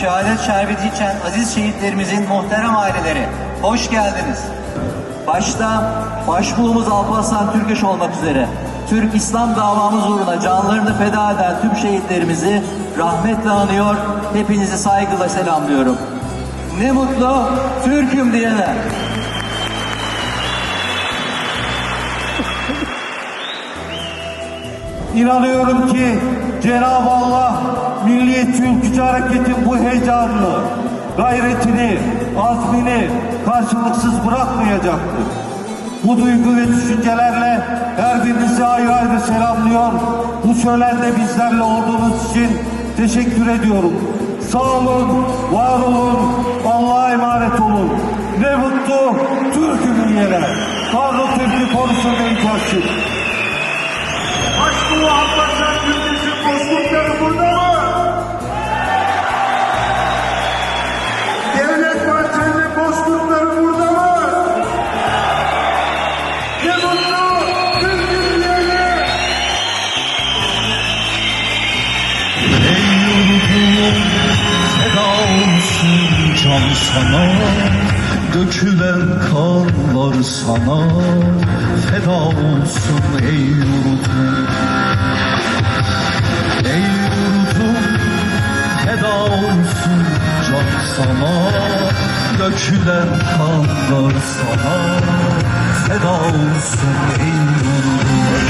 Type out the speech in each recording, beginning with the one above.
şehadet şerbeti içen aziz şehitlerimizin muhterem aileleri, hoş geldiniz. Başta başbuğumuz Alparslan Türkeş olmak üzere Türk İslam davamız uğruna canlarını feda eden tüm şehitlerimizi rahmetle anıyor, hepinizi saygıyla selamlıyorum. Ne mutlu Türk'üm diyene. İnanıyorum ki Cenab-ı Allah Milliyetçi Ülkücü Hareket'in bu heyecanını, gayretini, azmini karşılıksız bırakmayacaktır. Bu duygu ve düşüncelerle her birinizi ayrı ayrı selamlıyor. Bu şölende bizlerle olduğunuz için teşekkür ediyorum. Sağ olun, var olun, Allah'a emanet olun. Ne mutlu Türk'üm diyene. Tanrı Türk'ü korusun Beykoşçuk. Ne diyene. Feda olsun sana Dökülen karlar sana. Feda olsun ey sana Dökülen karlar sana. Feda olsun ey yurdum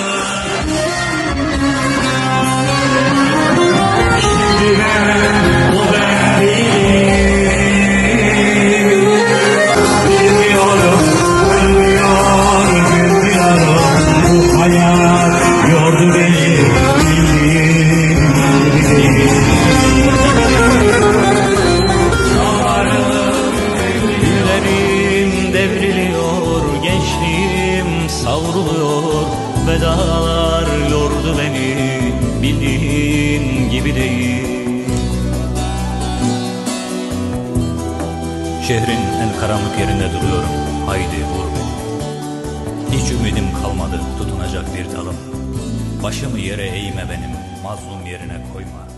savruluyor Vedalar yordu beni Bildiğin gibi değil. Şehrin en karanlık yerinde duruyorum. Haydi vur beni. Hiç ümidim kalmadı tutunacak bir dalım. Başımı yere eğme benim Mazlum yerine koyma